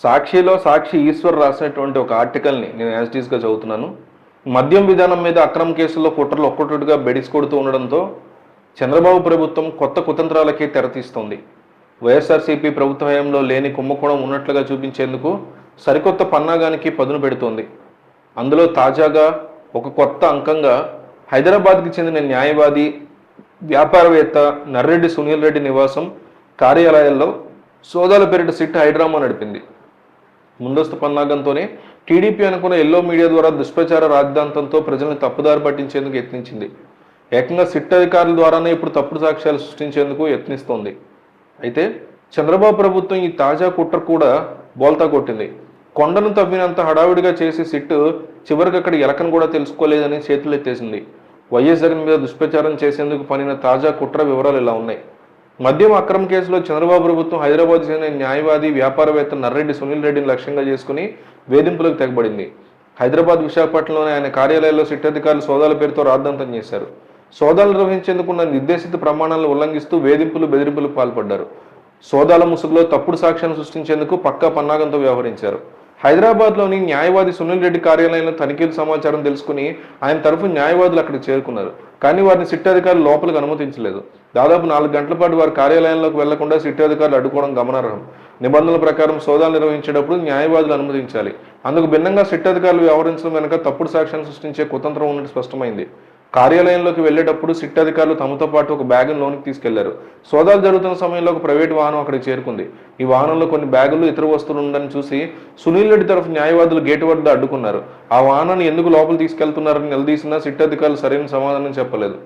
సాక్షిలో సాక్షి ఈశ్వర్ రాసినటువంటి ఒక ఆర్టికల్ని నేను యాజిటీస్గా చదువుతున్నాను. మద్యం విధానం మీద అక్రమ కేసుల్లో కుట్రలు ఒక్కొక్కటిగా బెడిసికొడుతూ ఉండడంతో చంద్రబాబు ప్రభుత్వం కొత్త కుతంత్రాలకే తెరతీస్తోంది వైఎస్ఆర్సీపీ ప్రభుత్వ హయాంలో లేని కుంభకోణం ఉన్నట్లుగా చూపించేందుకు సరికొత్త పన్నాగానికి పదును పెడుతోంది. అందులో తాజాగా ఒక కొత్త అంకంగా హైదరాబాద్కి చెందిన న్యాయవాది వ్యాపారవేత్త నర్రెడ్డి సునీల్ రెడ్డి నివాసం కార్యాలయాల్లో సోదాల పేరిట సిట్ హైడ్రామా నడిపింది. ముందస్తు పన్నాగంతోనే టీడీపీ అనుకున్న ఎల్లో మీడియా ద్వారా దుష్ప్రచార రాజధాంతంతో ప్రజల్ని తప్పుదారి పట్టించేందుకు యత్నించింది. ఏకంగా సిట్ అధికారుల ద్వారానే ఇప్పుడు తప్పుడు సాక్ష్యాలు సృష్టించేందుకు యత్నిస్తోంది. అయితే చంద్రబాబు ప్రభుత్వం ఈ తాజా కుట్ర కూడా బోల్తా కొట్టింది. కొండను తవ్వినంత హడావిడిగా చేసి సిట్ చివరికి అక్కడ ఎలకను కూడా తెలుసుకోలేదని చేతులు ఎత్తేసింది వైఎస్ జగన్ మీద దుష్ప్రచారం చేసేందుకు పనిన తాజా కుట్ర వివరాలు ఇలా ఉన్నాయి. మద్యం అక్రమ కేసులో చంద్రబాబు ప్రభుత్వం హైదరాబాద్ చెందిన న్యాయవాది వ్యాపారవేత్త నర్రెడ్డి సునీల్ రెడ్డిని లక్ష్యంగా చేసుకుని వేధింపులకు తెగబడింది. హైదరాబాద్ విశాఖపట్నంలోని ఆయన కార్యాలయంలో సిట్ అధికారులు సోదాల పేరుతో రాద్ధాంతం చేశారు. సోదాలు నిర్వహించేందుకున్న నిర్దేశిత ప్రమాణాలను ఉల్లంఘిస్తూ వేధింపులు బెదిరింపులకు పాల్పడ్డారు. సోదాల ముసుగులో తప్పుడు సాక్ష్యాన్ని సృష్టించేందుకు పక్కా పన్నాగంతో వ్యవహరించారు. హైదరాబాద్లోని న్యాయవాది సునీల్ రెడ్డి కార్యాలయంలో తనిఖీలు సమాచారం తెలుసుకుని ఆయన తరఫు న్యాయవాదులు అక్కడికి చేరుకున్నారు. కానీ వారిని సిట్ అధికారులు లోపలికి అనుమతించలేదు. దాదాపు నాలుగు గంటల పాటు వారి కార్యాలయంలోకి వెళ్ళకుండా సిట్ అధికారులు అడ్డుకోవడం గమనార్హం. నిబంధనల ప్రకారం సోదాలు నిర్వహించేటప్పుడు న్యాయవాదులు అనుమతించాలి. అందుకు భిన్నంగా సిట్ అధికారులు వ్యవహరించడం వెనుక తప్పుడు సాక్ష్యాన్ని సృష్టించే కుతంత్రం ఉన్నట్టు స్పష్టమైంది. కార్యాలయంలోకి వెళ్ళేటప్పుడు సిట్ అధికారులు తమతో పాటు ఒక బ్యాగును లోనికి తీసుకెళ్ళారు. సోదాలు జరుగుతున్న సమయంలో ఒక ప్రైవేట్ వాహనం అక్కడికి చేరుకుంది. ఈ వాహనంలో కొన్ని బ్యాగులు ఇతర వస్తువులు ఉండని చూసి సునీల్ రెడ్డి తరఫు న్యాయవాదులు గేటు వద్ద అడ్డుకున్నారు. ఆ వాహనాన్ని ఎందుకు లోపల తీసుకెళ్తున్నారని నిలదీసినా సిట్ అధికారులు సరైన సమాధానం చెప్పలేదు.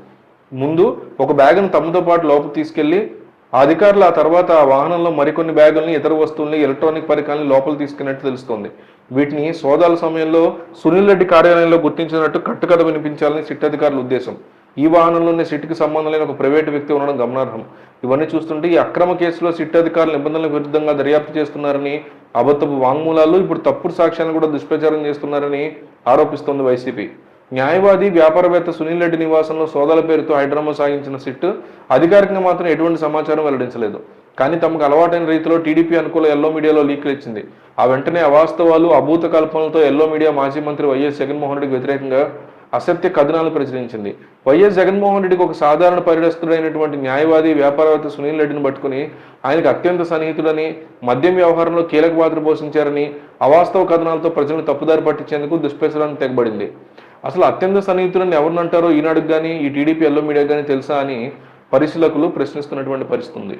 ముందు ఒక బ్యాగును తమతో పాటు లోపల తీసుకెళ్ళి ఆ అధికారులు ఆ తర్వాత ఆ వాహనంలో మరికొన్ని బ్యాగుల్ని ఇతర వస్తువుల్ని ఎలక్ట్రానిక్ పరికరాలను లోపల తీసుకున్నట్టు తెలుస్తోంది. వీటిని సోదాల సమయంలో సునీల్ రెడ్డి కార్యాలయంలో గుర్తించినట్టు కట్టుకథ వినిపించాలని సిట్ అధికారుల ఉద్దేశం. ఈ వాహనంలోనే సిట్కి సంబంధం లేని ఒక ప్రైవేటు వ్యక్తి ఉండడం గమనార్హం. ఇవన్నీ చూస్తుంటే ఈ అక్రమ కేసులో సిట్ అధికారులు నిబంధనలకు విరుద్ధంగా దర్యాప్తు చేస్తున్నారని అబద్ధపు వాంగ్మూలాలు ఇప్పుడు తప్పుడు సాక్ష్యాలను కూడా దుష్ప్రచారం చేస్తున్నారని ఆరోపిస్తోంది వైసీపీ. న్యాయవాది వ్యాపారవేత్త సునీల్ రెడ్డి నివాసంలో సోదాల పేరుతో హైడ్రామా సాగించిన సిట్ అధికారికంగా మాత్రం ఎటువంటి సమాచారం వెల్లడించలేదు. కానీ తమకు అలవాటైన రీతిలో టీడీపీ అనుకూల ఎల్లో మీడియాలో లీక్లు ఇచ్చింది. ఆ వెంటనే అవాస్తవాలు అభూత కల్పనలతో ఎల్లో మీడియా మాజీ మంత్రి వైఎస్ జగన్మోహన్ రెడ్డికి వ్యతిరేకంగా అసత్య కథనాలు ప్రచురించింది. వైఎస్ జగన్మోహన్ రెడ్డికి ఒక సాధారణ పరిరస్తుడైనటువంటి న్యాయవాది వ్యాపారవేత్త సునీల్ రెడ్డిని పట్టుకుని ఆయనకు అత్యంత సన్నిహితుడని మద్యం వ్యవహారంలో కీలక పాత్ర పోషించారని అవాస్తవ కథనాలతో ప్రజలను తప్పుదారి పట్టించేందుకు దుష్ప్రచారాన్ని తెగబడింది. అసలు అత్యంత సన్నిహితులని ఎవరినంటారో ఈనాడు కానీ ఈ టీడీపీ ఎల్లో మీడియా కానీ తెలుసా అని పరిశీలకులు ప్రశ్నిస్తున్నటువంటి పరిస్థితి ఉంది.